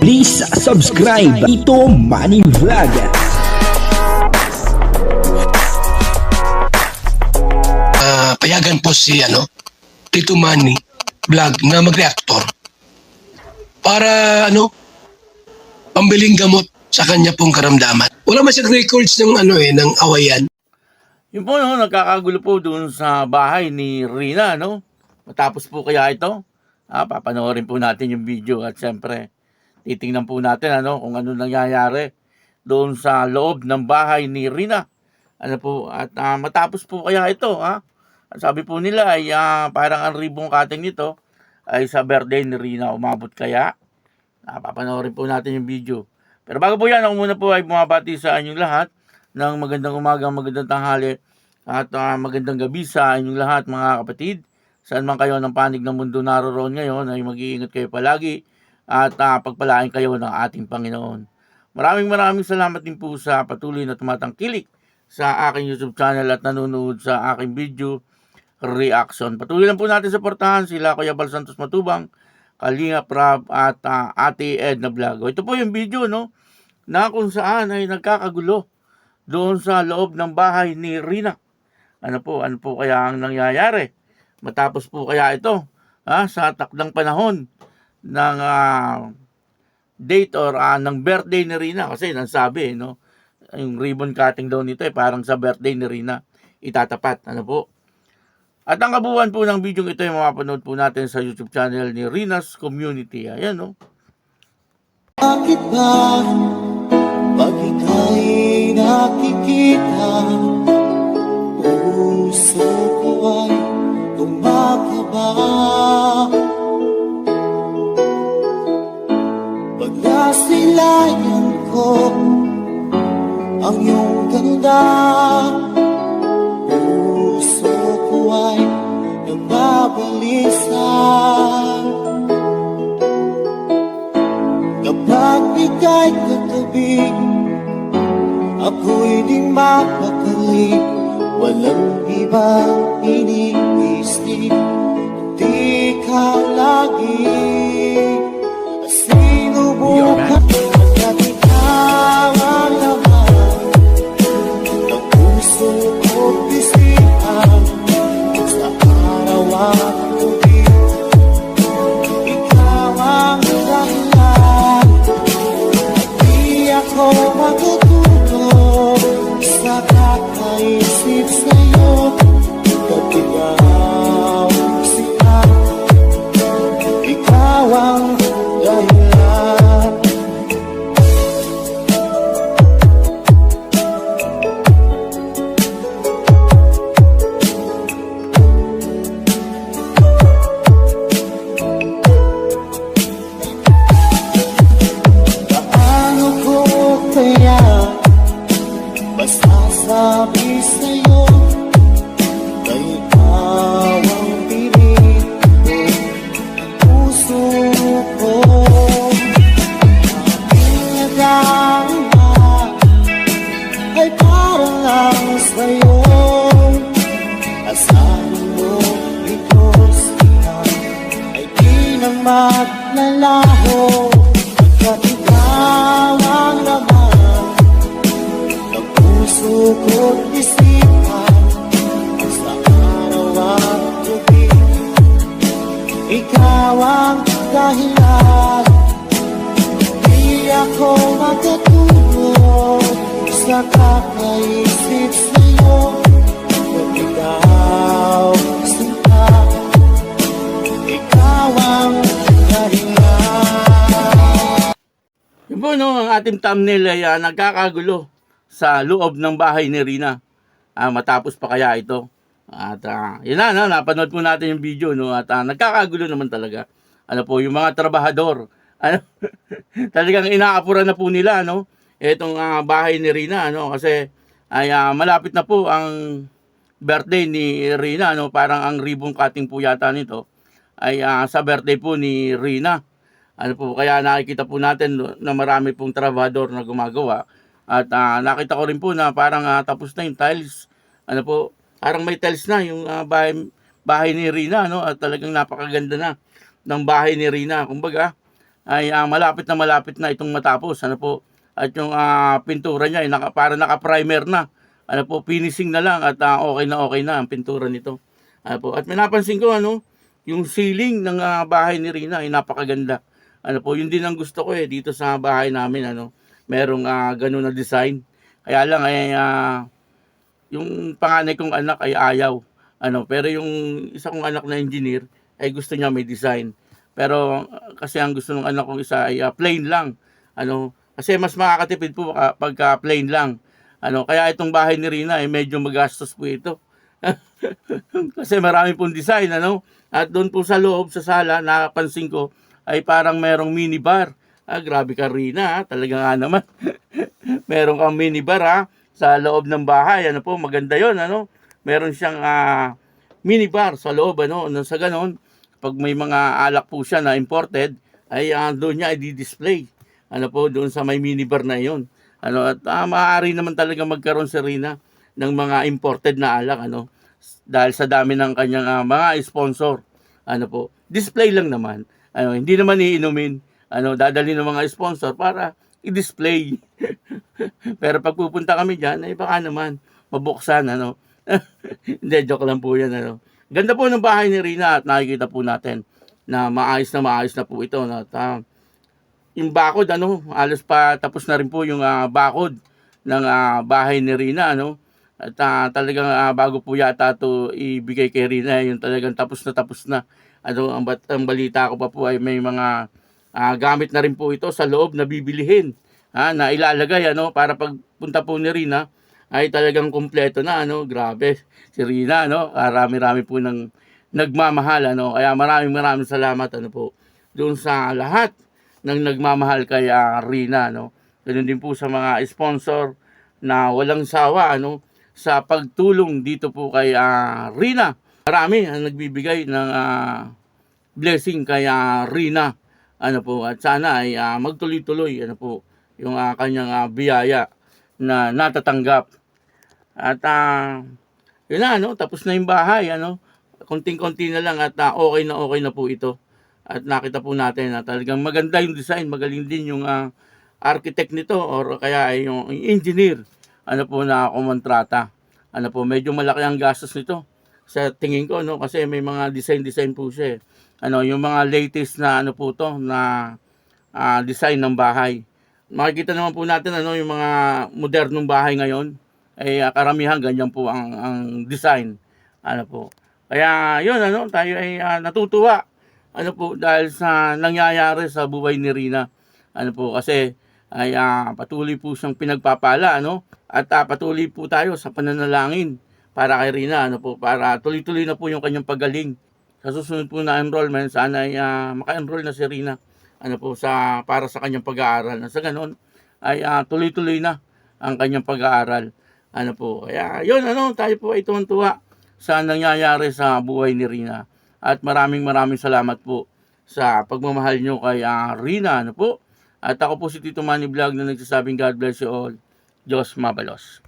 Please subscribe Ito Money Vlog. Ah, payagan po si ano, Tito Manny vlog na mag-reactor para ano, pambiling gamot sa kanya pong karamdaman. Wala man siyang records ng ano eh, ng awayan. Yun po, no, nagkakagulo po doon sa bahay ni Rina, no? Matapos po kaya ito, ah, papanoorin po natin yung video at siyempre, titingnan po natin, ano, kung ano nangyayari doon sa loob ng bahay ni Rina. Ano po, at ah, matapos po kaya ito, ha? Sabi po nila ay ah, parang ang ribong cutting nito ay sa birthday ni Rina umabot kaya. Ah, papanoorin po natin yung video. Pero bago po yan, ako muna po ay bumabati sa inyong lahat ng magandang umaga, magandang tanghali at ah, magandang gabi sa inyong lahat mga kapatid. Saan man kayo ng panig ng mundo naroon ngayon ay mag-iingat kayo palagi at ah, pagpalain kayo ng ating Panginoon. Maraming maraming salamat din po sa patuloy na tumatangkilik sa aking YouTube channel at nanonood sa aking video reaction. Patuloy lang po natin supportahan sila Kuya Bal Santos Matubang, Kalinga Prab at ah, Ate Ed na vlog. Ito po yung video no na kung saan ay nagkakagulo doon sa loob ng bahay ni Rina. Ano po, ano po kaya ang nangyayari? Matapos po kaya ito ha, sa takdang panahon ng ah, date or ah, ng birthday ni Rina. Kasi nasabi no? Yung ribbon cutting daw nito eh parang sa birthday ni Rina itatapat. Ano po? At ang kabuuan po ng video ito ay mapapanood po natin sa YouTube channel ni Rina's Community. Ayan no? Bakit ba? Pag ika'y nakikita? Puso ko ay kumakaba ang iyong ganda Puso ko ay nababalisan Kapag ika'y katabi Ako'y di mapakali Walang ibang iniisip Di ka lagi Masasabi sa'yo Na ikaw ang pilit ko Ang puso ko. Aking nagama Ay parang lang sa'yo Asahan mo Diyos Ay di na maglalaho puso ko't isipan Sa araw Ikaw ang dahilan Di ako matutulog Sa kakaisip sa'yo Pag ikaw sinta Ikaw ang dahilan Yun ang ating thumbnail ay ah, nagkakagulo sa loob ng bahay ni Rina. Ah, matapos pa kaya ito. At ah, yun na, no, napanood po natin yung video. No, at ah, nagkakagulo naman talaga. Ano po, yung mga trabahador. Ano, talagang inaapuran na po nila, no? Itong ah, bahay ni Rina, ano? Kasi ay ah, malapit na po ang birthday ni Rina, no? Parang ang ribbon cutting po yata nito ay ah, sa birthday po ni Rina. Ano po, kaya nakikita po natin na marami pong trabador na gumagawa. At ah, nakita ko rin po na parang ah, tapos na yung tiles. Ano po, parang may tiles na yung ah, bahay, bahay ni Rina. No? At talagang napakaganda na ng bahay ni Rina. Kumbaga, ay ah, malapit na malapit na itong matapos. Ano po? At yung ah, pintura niya ay naka, para naka-primer na. Ano po, finishing na lang at ah, okay na okay na ang pintura nito. Ano po? At may napansin ko ano, yung ceiling ng ah, bahay ni Rina ay napakaganda. Ano po, yun din ang gusto ko eh dito sa bahay namin ano. Merong ah, ganun na design. Kaya lang ay ah, yung panganay kong anak ay ayaw. Ano, pero yung isa kong anak na engineer ay gusto niya may design. Pero uh, kasi ang gusto ng anak kong isa ay uh, plain lang. Ano, kasi mas makakatipid po uh, pagka plain lang. Ano, kaya itong bahay ni Rina ay medyo magastos po ito. kasi marami pong design, ano? At doon po sa loob, sa sala, napansin ko, ay parang merong minibar. Ah, grabe ka, Rina, ha? talaga nga naman. meron kang minibar, ha? Sa loob ng bahay, ano po, maganda yon ano? Meron siyang ah, minibar sa loob, ano? Nang Sa ganon, pag may mga alak po siya na imported, ay ah, doon niya i-display. Ano po, doon sa may minibar na yon. Ano, at ah, maaari naman talaga magkaroon si Rina ng mga imported na alak, ano? Dahil sa dami ng kanyang ah, mga sponsor. Ano po, display lang naman. Ano, hindi naman iinumin. Ano, dadali ng mga sponsor para i-display. Pero pag pupunta kami diyan, ay baka naman mabuksan ano. Hindi joke lang po 'yan ano. Ganda po ng bahay ni Rina at nakikita po natin na maayos na maayos na po ito. At, ah, yung bakod ano, alos pa tapos na rin po yung ah, bakod ng ah, bahay ni Rina ano. At ah, talagang ah, bago po yata to ibigay kay Rina, yung talagang tapos na tapos na. Ano, ang, ang balita ko pa po ay may mga ah, gamit na rin po ito sa loob na bibilihin. Ha, na ilalagay ano para pagpunta po ni Rina ay talagang kumpleto na ano, grabe. Si Rina ano, rami-rami po ng nagmamahal ano. Kaya maraming maraming salamat ano po doon sa lahat ng nagmamahal kay ah, Rina no. Ganun din po sa mga sponsor na walang sawa ano sa pagtulong dito po kay ah, Rina. Marami ang nagbibigay ng ah, blessing kay ah, Rina. Ano po at sana ay ah, magtuloy-tuloy ano po yung ah, kanyang ah, biyaya na natatanggap. At ah, yun na ano, tapos na yung bahay ano. Konting-konti na lang at ah, okay na okay na po ito. At nakita po natin na talagang maganda yung design, magaling din yung ah, architect nito or kaya ay yung engineer ano po na kumontrata. Ano po, medyo malaki ang gastos nito sa tingin ko no kasi may mga design design po siya. eh. Ano, yung mga latest na ano po to na ah, design ng bahay. Makikita naman po natin ano yung mga modernong bahay ngayon ay ah, karamihan ganyan po ang ang design. Ano po. Kaya yun ano, tayo ay ah, natutuwa ano po dahil sa nangyayari sa buhay ni Rina. Ano po kasi ay ah, patuloy po siyang pinagpapala ano at ah, patuloy po tayo sa pananalangin para kay Rina ano po para tuloy-tuloy na po yung kanyang pagaling. Sa susunod po na enrollment sana ay ah, maka-enroll na si Rina ano po sa para sa kanyang pag-aaral. Sa ganun ay ah, tuloy-tuloy na ang kanyang pag-aaral. Ano po. Kaya yun ano tayo po ay tuwan-tuwa sa nangyayari sa buhay ni Rina. At maraming maraming salamat po sa pagmamahal nyo kay ah, Rina. Ano po? At ako po si Tito Manny Vlog na nagsasabing God bless you all. Diyos mabalos.